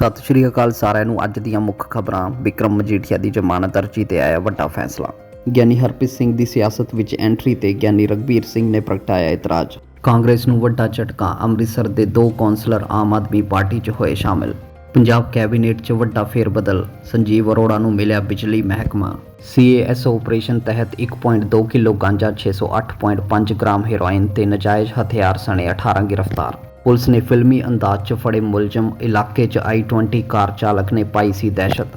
ਸਤਿ ਸ਼੍ਰੀ ਅਕਾਲ ਸਾਰਿਆਂ ਨੂੰ। ਅੱਜ ਦੀਆਂ ਮੁੱਖ ਖਬਰਾਂ, ਵਿਕਰਮ ਮਜੀਠੀਆ ਦੀ ਜ਼ਮਾਨਤ ਅਰਜੀ ਤੇ ਆਇਆ ਵੱਡਾ ਫੈਸਲਾ। ਗਿਆਨੀ ਹਰਪ੍ਰੀਤ ਸਿੰਘ ਦੀ ਸਿਆਸਤ ਵਿੱਚ ਐਂਟਰੀ ਤੇ ਗਿਆਨੀ ਰਗਬੀਰ ਸਿੰਘ ਨੇ ਪ੍ਰਗਟਾਇਆ ਇਤਰਾਜ਼। ਕਾਂਗਰਸ ਨੂੰ ਵੱਡਾ ਝਟਕਾ, ਅੰਮ੍ਰਿਤਸਰ ਦੇ ਦੋ ਕੌਂਸਲਰ ਆਮ ਆਦਮੀ ਪਾਰਟੀ 'ਚ ਹੋਏ ਸ਼ਾਮਿਲ। ਪੰਜਾਬ ਕੈਬਨਿਟ 'ਚ ਵੱਡਾ ਫੇਰਬਦਲ, ਸੰਜੀਵ ਅਰੋੜਾ ਨੂੰ ਮਿਲਿਆ ਬਿਜਲੀ ਮਹਿਕਮਾ। ਸੀਏਐਸ ਆਪਰੇਸ਼ਨ ਤਹਿਤ 1.2 ਕਿਲੋ ਗਾਂਜਾ 608.5 ਗ੍ਰਾਮ ਹੈਰੋਇਨ ਤੇ ਨਜਾਇਜ਼ ਹਥਿਆਰ ਸਣੇ 18 ਗ੍ਰਿਫਤਾਰ। ਪੁਲਿਸ ਨੇ ਫਿਲਮੀ ਅੰਦਾਜ਼ 'ਚ ਫੜੇ ਮੁਲਜ਼ਮ ਇਲਾਕੇ 'ਚ i20 ਕਾਰ ਚਾਲਕ ਨੇ ਪਾਈ ਸੀ ਦਹਿਸ਼ਤ।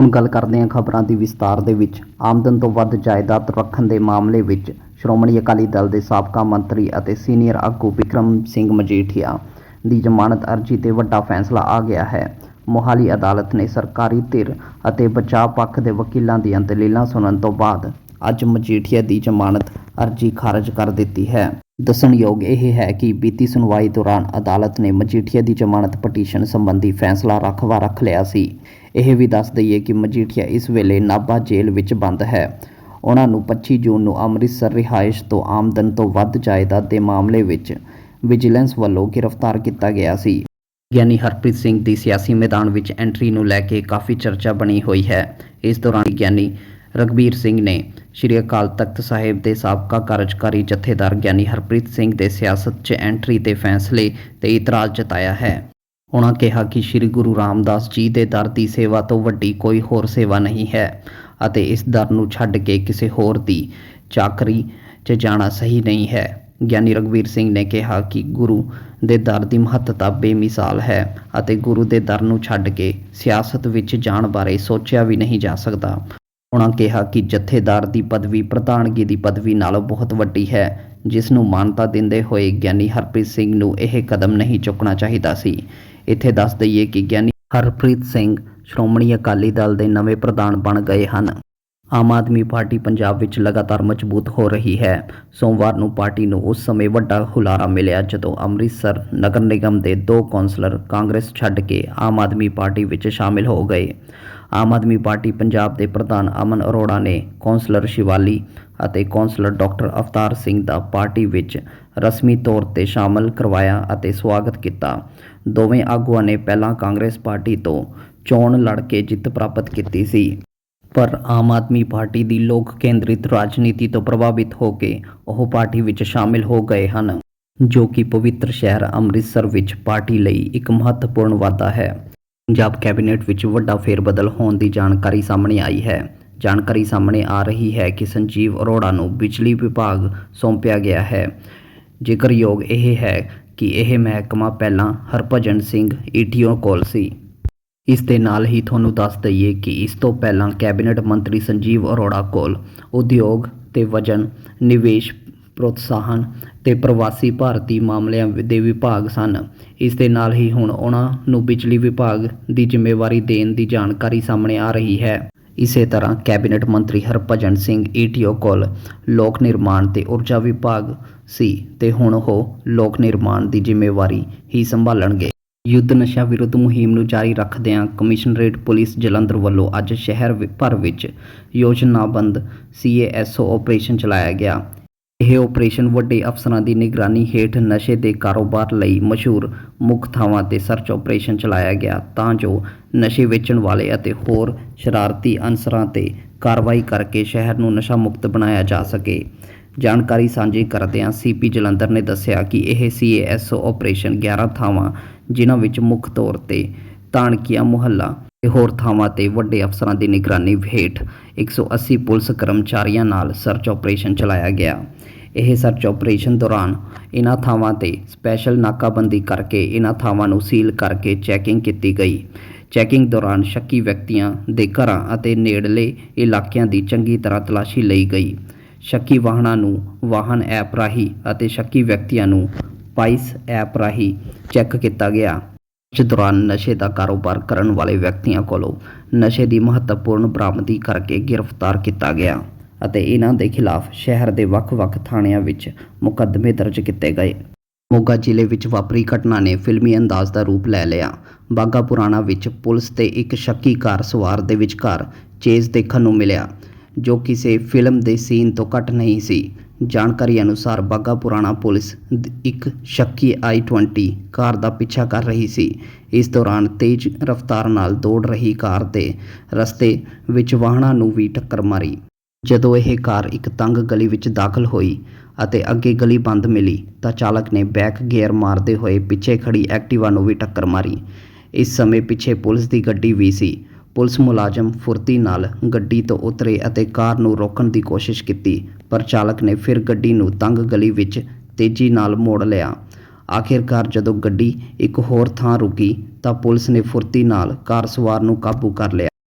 ਹੁਣ ਗੱਲ ਕਰਦੇ ਹਾਂ ਖਬਰਾਂ ਦੀ ਵਿਸਤਾਰ ਦੇ ਵਿੱਚ। ਆਮਦਨ ਤੋਂ ਵੱਧ ਜਾਇਦਾਦ ਰੱਖਣ ਦੇ ਮਾਮਲੇ ਵਿੱਚ ਸ਼੍ਰੋਮਣੀ ਅਕਾਲੀ ਦਲ ਦੇ ਸਾਬਕਾ ਮੰਤਰੀ ਅਤੇ ਸੀਨੀਅਰ ਆਗੂ ਵਿਕਰਮ ਸਿੰਘ ਮਜੀਠੀਆ ਦੀ ਜ਼ਮਾਨਤ ਅਰਜੀ ਤੇ ਵੱਡਾ ਫੈਸਲਾ ਆ ਗਿਆ ਹੈ। ਮੋਹਾਲੀ ਅਦਾਲਤ ਨੇ ਸਰਕਾਰੀ ਧਿਰ ਅਤੇ ਬਚਾਅ ਪੱਖ ਦੇ ਵਕੀਲਾਂ ਦੀਆਂ ਦਲੀਲਾਂ ਸੁਣਨ ਤੋਂ ਬਾਅਦ ਅੱਜ ਮਜੀਠੀਆ ਦੀ ਜ਼ਮਾਨਤ ਅਰਜੀ ਖਾਰਜ ਕਰ ਦਿੱਤੀ ਹੈ। ਦੱਸਣਯੋਗ ਇਹ ਹੈ ਕਿ ਬੀਤੀ ਸੁਣਵਾਈ ਦੌਰਾਨ ਅਦਾਲਤ ਨੇ ਮਜੀਠੀਆ ਦੀ ਜ਼ਮਾਨਤ ਪਟੀਸ਼ਨ ਸੰਬੰਧੀ ਫੈਸਲਾ ਰੱਖਵਾ ਰੱਖ ਲਿਆ ਸੀ। ਇਹ ਵੀ ਦੱਸ ਦਈਏ ਕਿ ਮਜੀਠੀਆ ਇਸ ਵੇਲੇ ਨਾਭਾ ਜੇਲ੍ਹ ਵਿੱਚ ਬੰਦ ਹੈ। ਉਹਨਾਂ ਨੂੰ 25 ਜੂਨ ਨੂੰ ਅੰਮ੍ਰਿਤਸਰ ਰਿਹਾਇਸ਼ ਤੋਂ ਆਮਦਨ ਤੋਂ ਵੱਧ ਜਾਇਦਾਦ ਦੇ ਮਾਮਲੇ ਵਿੱਚ ਵਿਜੀਲੈਂਸ ਵੱਲੋਂ ਗ੍ਰਿਫਤਾਰ ਕੀਤਾ ਗਿਆ ਸੀ। ਗਿਆਨੀ ਹਰਪ੍ਰੀਤ ਸਿੰਘ ਦੀ ਸਿਆਸੀ ਮੈਦਾਨ ਵਿੱਚ ਐਂਟਰੀ ਨੂੰ ਲੈ ਕੇ ਕਾਫੀ ਚਰਚਾ ਬਣੀ ਹੋਈ ਹੈ। ਇਸ ਦੌਰਾਨ ਗਿਆਨੀ ਰਗਬੀਰ ਸਿੰਘ ਨੇ ਸ਼੍ਰੀ ਅਕਾਲ ਤਖਤ ਸਾਹਿਬ ਦੇ ਸਾਬਕਾ ਕਾਰਜਕਾਰੀ ਜਥੇਦਾਰ ਗਿਆਨੀ ਹਰਪ੍ਰੀਤ ਸਿੰਘ ਦੇ ਸਿਆਸਤ 'ਚ ਐਂਟਰੀ ਤੇ ਫੈਸਲੇ ਤੇ ਇਤਰਾਜ਼ ਜਤਾਇਆ ਹੈ। ਉਹਨਾਂ ਕਿਹਾ ਕਿ ਸ੍ਰੀ ਗੁਰੂ ਰਾਮਦਾਸ ਜੀ ਦੇ ਦਰ ਦੀ ਸੇਵਾ ਤੋਂ ਵੱਡੀ ਕੋਈ ਹੋਰ ਸੇਵਾ ਨਹੀਂ ਹੈ ਅਤੇ ਇਸ ਦਰ ਨੂੰ ਛੱਡ ਕੇ ਕਿਸੇ ਹੋਰ ਦੀ ਚਾਕਰੀ 'ਚ ਜਾਣਾ ਸਹੀ ਨਹੀਂ ਹੈ। ਗਿਆਨੀ ਰਗਵੀਰ ਸਿੰਘ ਨੇ ਕਿਹਾ ਕਿ ਗੁਰੂ ਦੇ ਦਰ ਦੀ ਮਹੱਤਤਾ ਬੇਮਿਸਾਲ ਹੈ ਅਤੇ ਗੁਰੂ ਦੇ ਦਰ ਨੂੰ ਛੱਡ ਕੇ ਸਿਆਸਤ ਵਿੱਚ ਜਾਣ ਬਾਰੇ ਸੋਚਿਆ ਵੀ ਨਹੀਂ ਜਾ ਸਕਦਾ। ਉਨ੍ਹਾਂ ਕਿਹਾ ਕਿ ਜਥੇਦਾਰ ਦੀ ਪਦਵੀ ਪ੍ਰਧਾਨਗੀ ਦੀ ਪਦਵੀ ਨਾਲੋਂ ਬਹੁਤ ਵੱਡੀ ਹੈ, ਜਿਸ ਨੂੰ ਮਾਨਤਾ ਦਿੰਦੇ ਹੋਏ ਗਿਆਨੀ ਹਰਪ੍ਰੀਤ ਸਿੰਘ ਨੂੰ ਇਹ ਕਦਮ ਨਹੀਂ ਚੁੱਕਣਾ ਚਾਹੀਦਾ ਸੀ। ਇੱਥੇ ਦੱਸ ਦਈਏ ਕਿ ਗਿਆਨੀ ਹਰਪ੍ਰੀਤ ਸਿੰਘ ਸ਼੍ਰੋਮਣੀ ਅਕਾਲੀ ਦਲ ਦੇ ਨਵੇਂ ਪ੍ਰਧਾਨ ਬਣ ਗਏ ਹਨ। ਆਮ ਆਦਮੀ ਪਾਰਟੀ ਪੰਜਾਬ ਵਿੱਚ ਲਗਾਤਾਰ ਮਜ਼ਬੂਤ ਹੋ ਰਹੀ ਹੈ। ਸੋਮਵਾਰ ਨੂੰ ਪਾਰਟੀ ਨੂੰ ਉਸ ਸਮੇਂ ਵੱਡਾ ਹੁਲਾਰਾ ਮਿਲਿਆ ਜਦੋਂ ਅੰਮ੍ਰਿਤਸਰ ਨਗਰ ਨਿਗਮ ਦੇ ਦੋ ਕੌਂਸਲਰ ਕਾਂਗਰਸ ਛੱਡ ਕੇ ਆਮ ਆਦਮੀ ਪਾਰਟੀ ਵਿੱਚ ਸ਼ਾਮਿਲ ਹੋ ਗਏ। ਆਮ ਆਦਮੀ ਪਾਰਟੀ ਪੰਜਾਬ ਦੇ ਪ੍ਰਧਾਨ ਅਮਨ ਅਰੋੜਾ ਨੇ ਕੌਂਸਲਰ ਸ਼ਿਵਾਲੀ ਅਤੇ ਕੌਂਸਲਰ ਡਾਕਟਰ ਅਵਤਾਰ ਸਿੰਘ ਦਾ ਪਾਰਟੀ ਵਿੱਚ ਰਸਮੀ ਤੌਰ ਤੇ ਸ਼ਾਮਲ ਕਰਵਾਇਆ ਅਤੇ ਸਵਾਗਤ ਕੀਤਾ। ਦੋਵੇਂ ਆਗੂਆਂ ਨੇ ਪਹਿਲਾਂ ਕਾਂਗਰਸ ਪਾਰਟੀ ਤੋਂ ਚੋਣ ਲੜ ਕੇ ਜਿੱਤ ਪ੍ਰਾਪਤ ਕੀਤੀ ਸੀ। ਪਰ ਆਮ ਆਦਮੀ ਪਾਰਟੀ ਦੀ ਲੋਕ ਕੇਂਦਰਿਤ ਰਾਜਨੀਤੀ ਤੋਂ ਪ੍ਰਭਾਵਿਤ ਹੋ ਕੇ ਉਹ ਪਾਰਟੀ ਵਿੱਚ ਸ਼ਾਮਿਲ ਹੋ ਗਏ ਹਨ, ਜੋ ਕਿ ਪਵਿੱਤਰ ਸ਼ਹਿਰ ਅੰਮ੍ਰਿਤਸਰ ਵਿੱਚ ਪਾਰਟੀ ਲਈ ਇੱਕ ਮਹੱਤਵਪੂਰਨ ਵਾਧਾ ਹੈ। ਪੰਜਾਬ ਕੈਬਨਿਟ ਵਿੱਚ ਵੱਡਾ ਫੇਰਬਦਲ ਹੋਣ ਦੀ ਜਾਣਕਾਰੀ ਸਾਹਮਣੇ ਆਈ ਹੈ। ਜਾਣਕਾਰੀ ਸਾਹਮਣੇ ਆ ਰਹੀ ਹੈ ਕਿ ਸੰਜੀਵ ਅਰੋੜਾ ਨੂੰ ਬਿਜਲੀ ਵਿਭਾਗ ਸੌਂਪਿਆ ਗਿਆ ਹੈ। ਜ਼ਿਕਰਯੋਗ ਇਹ ਹੈ ਕਿ ਇਹ ਮਹਿਕਮਾ ਪਹਿਲਾਂ ਹਰਭਜਨ ਸਿੰਘ ਈਟੀਓ ਕੋਲ ਸੀ। ਇਸ ਦੇ ਨਾਲ ਹੀ ਤੁਹਾਨੂੰ ਦੱਸ ਦਈਏ ਕਿ ਇਸ ਤੋਂ ਪਹਿਲਾਂ ਕੈਬਨਿਟ ਮੰਤਰੀ ਸੰਜੀਵ ਅਰੋੜਾ ਕੋਲ ਉਦਯੋਗ ਤੇ ਵਜਨ, ਨਿਵੇਸ਼ ਪ੍ਰੋਤਸਾਹਨ ਤੇ ਪ੍ਰਵਾਸੀ ਭਾਰਤੀ ਮਾਮਲਿਆਂ ਦੇ ਵਿਭਾਗ ਸਨ। ਇਸ ਦੇ ਨਾਲ ਹੀ ਹੁਣ ਉਹਨਾਂ ਨੂੰ ਬਿਜਲੀ ਵਿਭਾਗ ਦੀ ਜ਼ਿੰਮੇਵਾਰੀ ਦੇਣ ਦੀ ਜਾਣਕਾਰੀ ਸਾਹਮਣੇ ਆ ਰਹੀ ਹੈ। ਇਸੇ ਤਰ੍ਹਾਂ ਕੈਬਨਿਟ ਮੰਤਰੀ ਹਰਭਜਨ ਸਿੰਘ ਈਟੀਓ ਕੋਲ ਲੋਕ ਨਿਰਮਾਣ ਤੇ ਊਰਜਾ ਵਿਭਾਗ ਸੀ ਤੇ ਹੁਣ ਉਹ ਲੋਕ ਨਿਰਮਾਣ ਦੀ ਜ਼ਿੰਮੇਵਾਰੀ ਹੀ ਸੰਭਾਲਣਗੇ। ਯੁੱਧ ਨਸ਼ਾ ਵਿਰੁੱਧ ਮੁਹਿੰਮ ਨੂੰ ਜਾਰੀ ਰੱਖਦਿਆਂ ਕਮਿਸ਼ਨਰੇਟ ਪੁਲਿਸ ਜਲੰਧਰ ਵੱਲੋਂ ਅੱਜ ਸ਼ਹਿਰ ਵਿ- ਭਰ ਵਿੱਚ ਯੋਜਨਾਬੰਦ ਸੀਏਐਸਓ ਆਪਰੇਸ਼ਨ ਚਲਾਇਆ ਗਿਆ। ਇਹ ਆਪਰੇਸ਼ਨ ਵੱਡੇ ਅਫਸਰਾਂ ਦੀ ਨਿਗਰਾਨੀ ਹੇਠ ਨਸ਼ੇ ਦੇ ਕਾਰੋਬਾਰ ਲਈ ਮਸ਼ਹੂਰ ਮੁੱਖ ਥਾਵਾਂ ਤੇ ਸਰਚ ਆਪਰੇਸ਼ਨ ਚਲਾਇਆ ਗਿਆ, ਤਾਂ ਜੋ ਨਸ਼ੇ ਵੇਚਣ ਵਾਲੇ ਅਤੇ ਹੋਰ ਸ਼ਰਾਰਤੀ ਅਨਸਰਾਂ ਤੇ ਕਾਰਵਾਈ ਕਰਕੇ ਸ਼ਹਿਰ ਨੂੰ ਨਸ਼ਾ ਮੁਕਤ ਬਣਾਇਆ ਜਾ ਸਕੇ। ਜਾਣਕਾਰੀ ਸਾਂਝੀ ਕਰਦਿਆਂ ਸੀਪੀ ਜਲੰਧਰ ਨੇ ਦੱਸਿਆ ਕਿ ਇਹ ਸੀਏਐਸਓ ਆਪਰੇਸ਼ਨ 11 ਥਾਵਾਂ, ਜਿਨ੍ਹਾਂ ਵਿੱਚ ਮੁੱਖ ਤੌਰ ਤੇ ਤਾਣਕੀਆ ਮੁਹੱਲਾ ਤੇ ਹੋਰ ਥਾਵਾਂ ਤੇ ਵੱਡੇ ਅਫਸਰਾਂ ਦੀ ਨਿਗਰਾਨੀ ਹੇਠ 180 ਪੁਲਿਸ ਕਰਮਚਾਰੀਆਂ ਨਾਲ ਸਰਚ ਆਪਰੇਸ਼ਨ ਚਲਾਇਆ ਗਿਆ। ਇਹ ਸਰਚ ਆਪਰੇਸ਼ਨ ਦੌਰਾਨ ਇਨ੍ਹਾਂ ਥਾਵਾਂ ਤੇ ਸਪੈਸ਼ਲ ਨਾਕਾਬੰਦੀ ਕਰਕੇ ਇਨ੍ਹਾਂ ਥਾਵਾਂ ਨੂੰ ਸੀਲ ਕਰਕੇ ਚੈਕਿੰਗ ਕੀਤੀ ਗਈ। ਚੈਕਿੰਗ ਦੌਰਾਨ ਸ਼ੱਕੀ ਵਿਅਕਤੀਆਂ ਦੇ ਘਰਾਂ ਅਤੇ ਨੇੜਲੇ ਇਲਾਕਿਆਂ ਦੀ ਚੰਗੀ ਤਰ੍ਹਾਂ ਤਲਾਸ਼ੀ ਲਈ ਗਈ। ਸ਼ੱਕੀ ਵਾਹਨਾਂ ਨੂੰ ਵਾਹਨ ਐਪ ਰਾਹੀਂ ਅਤੇ ਸ਼ੱਕੀ ਵਿਅਕਤੀਆਂ ਨੂੰ ਪਾਈਸ ਐਪ ਰਾਹੀਂ ਚੈੱਕ ਕੀਤਾ ਗਿਆ। ਇਸ ਦੌਰਾਨ ਨਸ਼ੇ ਦਾ ਕਾਰੋਬਾਰ ਕਰਨ ਵਾਲੇ ਵਿਅਕਤੀਆਂ ਕੋਲੋਂ ਨਸ਼ੇ ਦੀ ਮਹੱਤਵਪੂਰਨ ਬਰਾਮਦੀ ਕਰਕੇ ਗ੍ਰਿਫਤਾਰ ਕੀਤਾ ਗਿਆ ਅਤੇ ਇਹਨਾਂ ਦੇ ਖਿਲਾਫ ਸ਼ਹਿਰ ਦੇ ਵੱਖ-ਵੱਖ ਥਾਣਿਆਂ ਵਿੱਚ ਮੁਕੱਦਮੇ ਦਰਜ ਕੀਤੇ ਗਏ। ਮੋਗਾ ਜ਼ਿਲ੍ਹੇ ਵਿੱਚ ਵਾਪਰੀ ਘਟਨਾ ਨੇ ਫਿਲਮੀ ਅੰਦਾਜ਼ ਦਾ ਰੂਪ ਲੈ ਲਿਆ। ਬਾਗਾ ਪੁਰਾਣਾ ਵਿੱਚ ਪੁਲਿਸ ਤੇ ਇੱਕ ਸ਼ੱਕੀ ਕਾਰ ਸਵਾਰ ਦੇ ਵਿਚਕਾਰ ਚੇਜ਼ ਦੇਖਣ ਨੂੰ ਮਿਲਿਆ, ਜੋ ਕਿਸੇ ਫਿਲਮ ਦੇ ਸੀਨ ਤੋਂ ਘੱਟ ਨਹੀਂ ਸੀ। ਜਾਣਕਾਰੀ ਅਨੁਸਾਰ ਬਾਗਾ ਪੁਰਾਣਾ ਪੁਲਿਸ ਇੱਕ ਸ਼ੱਕੀ i20 ਕਾਰ ਦਾ ਪਿੱਛਾ ਕਰ ਰਹੀ ਸੀ। ਇਸ ਦੌਰਾਨ ਤੇਜ਼ ਰਫ਼ਤਾਰ ਨਾਲ ਦੌੜ ਰਹੀ ਕਾਰ ਦੇ ਰਸਤੇ ਵਿੱਚ ਵਾਹਨਾਂ ਨੂੰ ਵੀ ਟੱਕਰ ਮਾਰੀ। ਜਦੋਂ ਇਹ ਕਾਰ ਇੱਕ ਤੰਗ ਗਲੀ ਵਿੱਚ ਦਾਖਲ ਹੋਈ ਅਤੇ ਅੱਗੇ ਗਲੀ ਬੰਦ ਮਿਲੀ ਤਾਂ ਚਾਲਕ ਨੇ ਬੈਕ ਗੇਅਰ ਮਾਰਦੇ ਹੋਏ ਪਿੱਛੇ ਖੜੀ ਐਕਟਿਵਾ ਨੂੰ ਵੀ ਟੱਕਰ ਮਾਰੀ। ਇਸ ਸਮੇਂ ਪਿੱਛੇ ਪੁਲਿਸ ਦੀ ਗੱਡੀ ਵੀ ਸੀ। ਪੁਲਿਸ ਮੁਲਾਜ਼ਮ ਫੁਰਤੀ ਨਾਲ ਗੱਡੀ ਤੋਂ ਉਤਰੇ ਅਤੇ ਕਾਰ ਨੂੰ ਰੋਕਣ ਦੀ ਕੋਸ਼ਿਸ਼ ਕੀਤੀ। ਪਰ ਚਾਲਕ ਨੇ ਫਿਰ ਗੱਡੀ ਨੂੰ ਤੰਗ ਗਲੀ ਵਿੱਚ ਤੇਜ਼ੀ ਨਾਲ ਮੋੜ ਲਿਆ। ਆਖਿਰਕਾਰ ਜਦੋਂ ਗੱਡੀ ਇੱਕ ਹੋਰ ਥਾਂ ਰੁਕੀ ਤਾਂ ਪੁਲਿਸ ਨੇ ਫੁਰਤੀ ਨਾਲ ਕਾਰ ਸਵਾਰ ਨੂੰ ਕਾਬੂ ਕਰ ਲਿਆ।